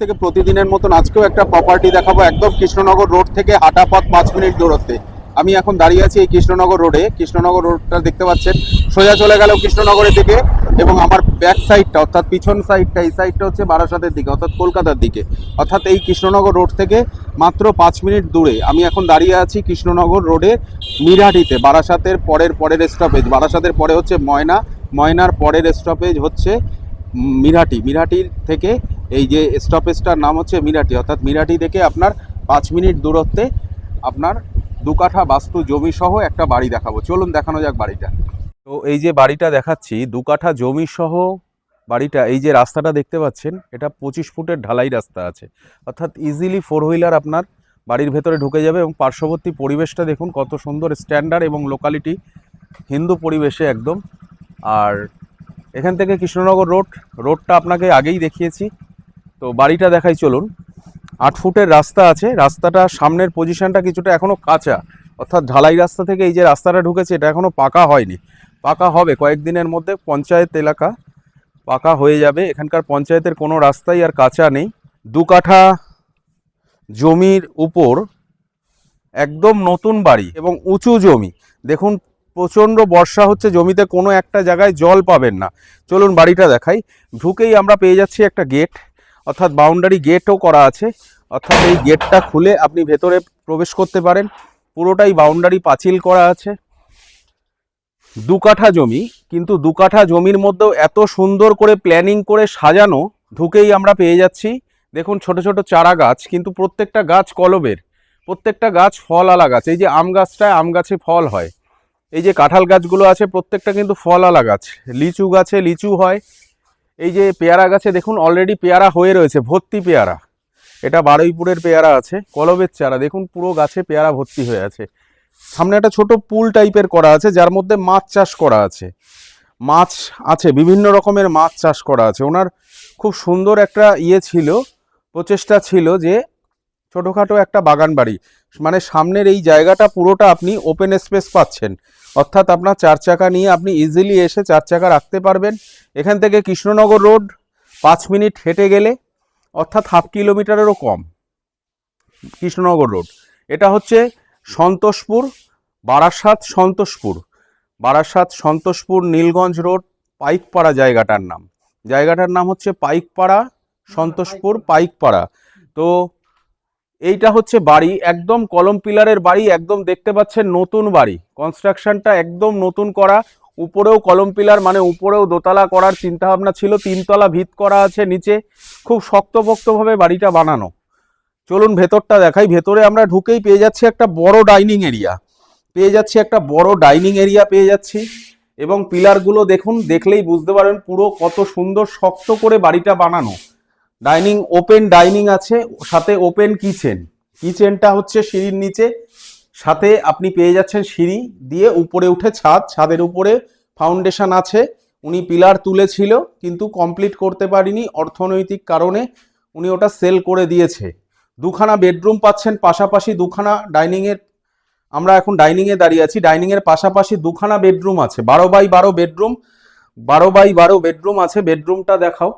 থেকে প্রতিদিনের মতন আজকেও একটা প্রপার্টি দেখাবো একদম কৃষ্ণনগর রোড থেকে হাঁটা পথ পাঁচ মিনিট দূরত্বে। আমি এখন দাঁড়িয়ে আছি এই কৃষ্ণনগর রোডে কৃষ্ণনগর রোডটা দেখতে পাচ্ছেন। সোজা চলে গেল কৃষ্ণনগরের দিকে এবং আমার ব্যাক সাইডটা অর্থাৎ পিছন সাইডটা এই সাইডটা হচ্ছে বারাসাতের দিকে, অর্থাৎ কলকাতার দিকে। অর্থাৎ এই কৃষ্ণনগর রোড থেকে মাত্র পাঁচ মিনিট দূরে। আমি এখন দাঁড়িয়ে আছি কৃষ্ণনগর রোডে মিরাটিতে, বারাসাতের পরের পরের স্টপেজ বারাসাতের পরে হচ্ছে ময়না। ময়নার পরের স্টপেজ হচ্ছে মিরাটি। মিরাটির থেকে এই যে স্টপেজটার নাম হচ্ছে মিরাটি, অর্থাৎ মিরাটি থেকে আপনার পাঁচ মিনিট দূরত্বে আপনার দু কাঠা বাস্তু জমি সহ একটা বাড়ি দেখাবো। চলুন দেখানো যাক বাড়িটা। তো এই যে বাড়িটা দেখাচ্ছি, দু কাঠা জমি সহ বাড়িটা, এই যে রাস্তাটা দেখতে পাচ্ছেন, এটা পঁচিশ ফুটের ঢালাই রাস্তা আছে। অর্থাৎ ইজিলি ফোর হুইলার আপনার বাড়ির ভেতরে ঢুকে যাবে এবং পার্শ্ববর্তী পরিবেশটা দেখুন কত সুন্দর স্ট্যান্ডার্ড এবং লোকালিটি হিন্দু পরিবেশে একদম। আর এখান থেকে কৃষ্ণনগর রোড রোডটা আপনাকে আগেই দেখিয়েছি। তো বাড়িটা দেখাই চলুন। আট ফুটের রাস্তা আছে। রাস্তাটা সামনের পজিশনটা কিছুটা এখনও কাঁচা। অর্থাৎ ঢালাই রাস্তা থেকে এই যে রাস্তাটা ঢুকেছে, এটা এখনও পাকা হয়নি। পাকা হবে। কয়েকদিনের মধ্যে পঞ্চায়েত এলাকা পাকা হয়ে যাবে। এখানকার পঞ্চায়েতের কোনো রাস্তাই আর কাঁচা নেই। দু কাঠা জমির উপর একদম নতুন বাড়ি এবং উঁচু জমি। দেখুন, প্রচণ্ড বর্ষা হচ্ছে। জমিতে কোনো একটা জায়গায় জল পাবেন না। চলুন বাড়িটা দেখাই। ঢুকেই আমরা পেয়ে যাচ্ছি একটা গেট অর্থাৎ বাউন্ডারি গেটও করা আছে। অর্থাৎ এই গেটটা খুলে আপনি ভেতরে প্রবেশ করতে পারেন। পুরোটাই বাউন্ডারি পাঁচিল করা আছে। দু কাঠা জমি, কিন্তু দু কাঠা জমির মধ্যেও এত সুন্দর করে প্ল্যানিং করে সাজানো ঢুকেই আমরা পেয়ে যাচ্ছি। দেখুন ছোট ছোট চারা গাছ, কিন্তু প্রত্যেকটা গাছ কলবের। প্রত্যেকটা গাছ ফল আলা গাছ। এই যে আম গাছটায় আম গাছে ফল হয়। এই যে কাঁঠাল গাছগুলো আছে, প্রত্যেকটা কিন্তু ফল আলা গাছ। লিচু গাছে লিচু হয়। এই যে পেয়ারা গাছে দেখুন অলরেডি পেয়ারা হয়ে রয়েছে, ভর্তি পেয়ারা। এটা বারুইপুরের পেয়ারা আছে, কলবের চারা। দেখুন, পুরো গাছে পেয়ারা ভর্তি হয়ে আছে। সামনে একটা ছোট পুল টাইপের করা আছে, যার মধ্যে মাছ চাষ করা আছে। মাছ আছে, বিভিন্ন রকমের মাছ চাষ করা আছে। ওনার খুব সুন্দর একটা ইয়ে ছিল, প্রচেষ্টা ছিল যে ছোটোখাটো একটা বাগান বাড়ি মানে সামনের এই জায়গাটা পুরোটা আপনি ওপেন স্পেস পাচ্ছেন। অর্থাৎ আপনার চার চাকা নিয়ে আপনি ইজিলি এসে চার চাকা রাখতে পারবেন। এখান থেকে কৃষ্ণনগর রোড পাঁচ মিনিট হেঁটে গেলে, অর্থাৎ হাফ কিলোমিটারেরও কম। কৃষ্ণনগর রোড এটা হচ্ছে সন্তোষপুর, বারাসাত সন্তোষপুর। বারাসাত সন্তোষপুর নীলগঞ্জ রোড পাইকপাড়া জায়গাটার নাম। জায়গাটার নাম হচ্ছে পাইকপাড়া, সন্তোষপুর, পাইকপাড়া। তো এইটা হচ্ছে বাড়ি, একদম কলম পিলারের বাড়ি, একদম দেখতে পাচ্ছেন নতুন বাড়ি। কনস্ট্রাকশনটা একদম নতুন করা, উপরেও কলম পিলার মানে উপরেও দোতলা করার চিন্তাভাবনা ছিল, তিনতলা ভিত করা আছে নিচে, খুব শক্তপোক্তভাবে বাড়িটা বানানো। চলুন ভেতরটা দেখাই, ভেতরে আমরা ঢুকেই পেয়ে যাচ্ছি একটা বড় ডাইনিং এরিয়া। পেয়ে যাচ্ছি একটা বড় ডাইনিং এরিয়া পেয়ে যাচ্ছি, এবং পিলারগুলো দেখুন, দেখলেই বুঝতে পারেন পুরো কত সুন্দর শক্ত করে বাড়িটা বানানো। ডাইনিং ওপেন ডাইনিং আছে, সাথে ওপেন কিচেন কিচেনটা হচ্ছে সিঁড়ির নিচে, সাথে আপনি পেয়ে যাচ্ছেন সিঁড়ি দিয়ে উপরে উঠে ছাদ, ছাদের উপরে ফাউন্ডেশন আছে। উনি পিলার তুলেছিল, কিন্তু কমপ্লিট করতে পারিনি অর্থনৈতিক কারণে, উনি ওটা সেল করে দিয়েছে। দুখানা বেডরুম পাচ্ছেন, পাশাপাশি দুখানা ডাইনিংয়ের আমরা এখন ডাইনিংয়ে দাঁড়িয়ে আছি। ডাইনিংয়ের পাশাপাশি দুখানা বেডরুম আছে। বারো বাই বারো বেডরুম বারো বাই বারো বেডরুম আছে। বেডরুমটা দেখাও।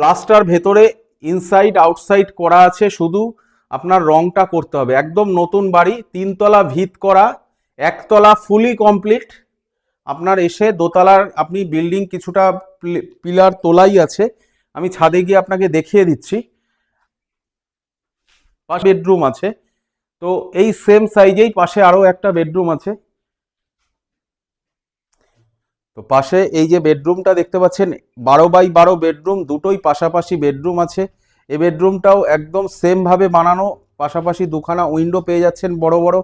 প্লাস্টার ভেতরে ইনসাইড আউটসাইড করা আছে, শুধু আপনার রংটা করতে হবে। একদম নতুন বাড়ি, তিনতলা ভিত করা, একতলা ফুলি কমপ্লিট আপনার এসে দোতলার, আপনি বিল্ডিং কিছুটা পিলার তোলাই আছে। আমি ছাদে গিয়ে আপনাকে দেখিয়ে দিচ্ছি। পাশে বেডরুম আছে। তো এই সেম সাইজেই পাশে আরও একটা বেডরুম আছে। তো পাশে এই যে বেডরুমটা দেখতে পাচ্ছেন, বারো বাই বারো বেডরুম, দুটোই পাশাপাশি বেডরুম আছে। এই বেডরুমটাও একদম সেমভাবে বানানো, পাশাপাশি দুখানা উইন্ডো পেয়ে যাচ্ছেন বড় বড়।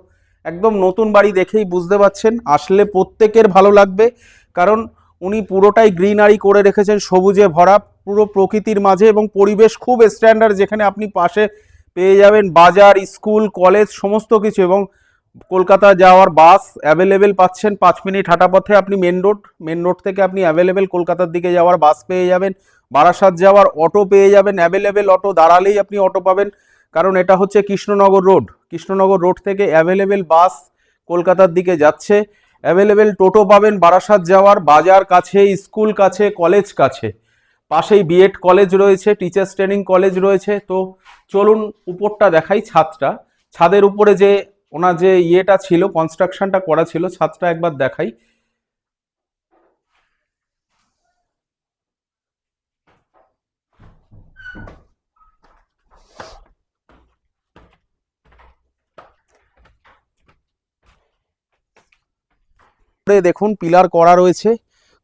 একদম নতুন বাড়ি দেখেই বুঝতে পাচ্ছেন, আসলে প্রত্যেকের ভালো লাগবে, কারণ উনি পুরোটাই গ্রিনারি করে রেখেছেন, সবুজে ভরা, পুরো প্রকৃতির মাঝে এবং পরিবেশ খুব স্ট্যান্ডার্ড যেখানে আপনি পাশে পেয়ে যাবেন, বাজার, স্কুল কলেজ সমস্ত কিছু এবং কলকাতা যাওয়ার বাস অ্যাভেলেবেল পাচ্ছেন পাঁচ মিনিট হাঁটা পথে আপনি মেন রোড মেন রোড থেকে আপনি অ্যাভেলেবেল কলকাতার দিকে যাওয়ার বাস পেয়ে যাবেন। বারাসাত যাওয়ার অটো পেয়ে যাবেন। অ্যাভেলেবেল অটো দাঁড়ালেই আপনি অটো পাবেন। কারণ এটা হচ্ছে কৃষ্ণনগর রোড কৃষ্ণনগর রোড থেকে অ্যাভেলেবেল বাস কলকাতার দিকে যাচ্ছে। অ্যাভেলেবেল টোটো পাবেন বারাসাত যাওয়ার বাজার কাছে, স্কুল কাছে কলেজ কাছে। পাশেই বিএড কলেজ রয়েছে টিচার্স ট্রেনিং কলেজ রয়েছে। তো চলুন উপরটা দেখাই ছাদটা। ছাদের উপরে যে ওনার যে ইয়েটা ছিল কনস্ট্রাকশনটা করা ছিল, ছাদটা একবার দেখাই। দেখুন, পিলার করা রয়েছে,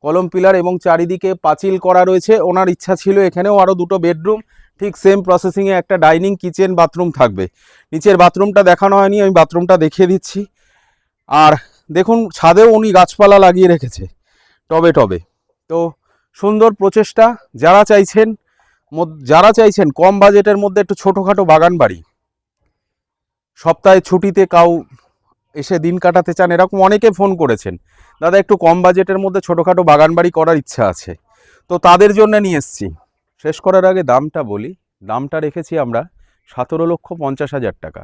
কলম পিলার এবং চারিদিকে পাঁচিল করা রয়েছে। ওনার ইচ্ছা ছিল এখানেও আরও দুটো বেডরুম। ঠিক সেম প্রসেসিংয়ে একটা ডাইনিং কিচেন বাথরুম থাকবে। নিচের বাথরুমটা দেখানো হয়নি, আমি বাথরুমটা দেখিয়ে দিচ্ছি। আর দেখুন, ছাদেও উনি গাছপালা লাগিয়ে রেখেছে, টবে টবে। তো সুন্দর প্রচেষ্টা, যারা চাইছেন যারা চাইছেন কম বাজেটের মধ্যে একটু ছোটোখাটো বাগান বাড়ি। সপ্তাহে ছুটিতে কাউ এসে দিন কাটাতে চান, এরকম অনেকে ফোন করেছেন। দাদা, একটু কম বাজেটের মধ্যে ছোটোখাটো বাগান বাড়ি করার ইচ্ছা আছে। তো তাদের জন্য নিয়ে এসছি। শেষ করার আগে দামটা বলি। দামটা রেখেছি আমরা সতেরো লক্ষ পঞ্চাশ হাজার টাকা।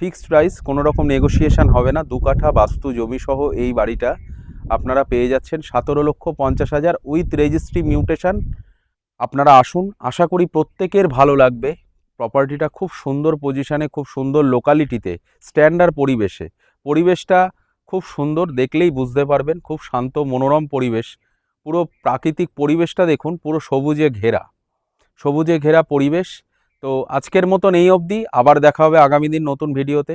ফিক্সড প্রাইস, কোনো রকম নেগোসিয়েশন হবে না। দু কাঠা বাস্তু জমি সহ এই বাড়িটা আপনারা পেয়ে যাচ্ছেন সতেরো লক্ষ পঞ্চাশ হাজার উইথ রেজিস্ট্রি মিউটেশন। আপনারা আসুন, আশা করি প্রত্যেকের ভালো লাগবে। প্রপার্টিটা খুব সুন্দর পজিশানে, খুব সুন্দর লোকালিটিতে, স্ট্যান্ডার্ড পরিবেশে। পরিবেশটা খুব সুন্দর, দেখলেই বুঝতে পারবেন। খুব শান্ত, মনোরম পরিবেশ। পুরো প্রাকৃতিক পরিবেশটা দেখুন, পুরো সবুজে ঘেরা। সবুজে ঘেরা পরিবেশ। তো আজকের মতন এই অবধি। আবার দেখা হবে আগামী দিন নতুন ভিডিওতে।